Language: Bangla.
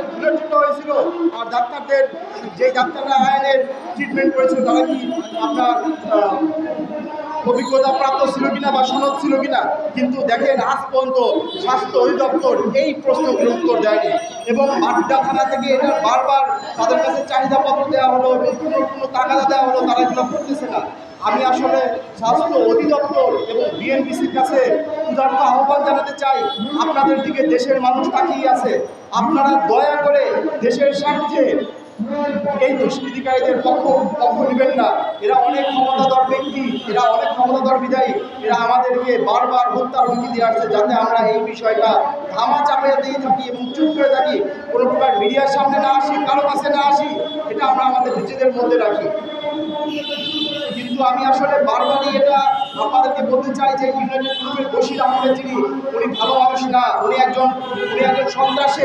ডাক্তারদের জন্য হয়েছিল আর ডাক্তারদের, যে ডাক্তাররা আইনের ট্রিটমেন্ট করেছিল, তারা কি আপনার অভিজ্ঞতা প্রাপ্ত ছিল কিনা বা সনদ ছিল কিনা? কিন্তু দেখেন, আজ পর্যন্ত স্বাস্থ্য অধিদপ্তর এই প্রশ্নগুলোর উত্তর দেয়নি এবং আড্ডা থানা থেকে বারবার তাদের কাছে চাহিদাপত্র দেওয়া হলো এবং কোনো কোনো টাকা দেওয়া হলো, তারা এগুলো করতেছে না। আমি আসলে স্বাস্থ্য অধিদপ্তর এবং বিএনপিসির কাছে উদার্ত আহ্বান জানাতে চাই। আপনাদের দিকে দেশের মানুষ তাকিয়ে আছে। আপনারা দয়া করে দেশের স্বার্থে এই দুষ্কৃতিকারীদের পক্ষ পক্ষ নেবেন না। এরা অনেক ক্ষমতাধর ব্যক্তি, এরা অনেক ক্ষমতাধর বিদায়ী এরা আমাদেরকে বারবার হত্যার হুমকি দিয়ে আসছে যাতে আমরা এই বিষয়টা ধামা চাপিয়ে দিয়ে থাকি এবং চুপ করে থাকি। কোনো প্রকার মিডিয়ার সামনে না আসি, কারও কাছে না আসি, এটা আমরা আমাদের নিজেদের মধ্যে রাখি। কিন্তু আমি আসলে বারবারই এটা আপনাদেরকে বলতে চাই যে ইউনাইটেড গ্রুপের বসির আমাদের যিনি, উনি ভালো মানুষ না, উনি একজন উনি একজন সন্ত্রাসী।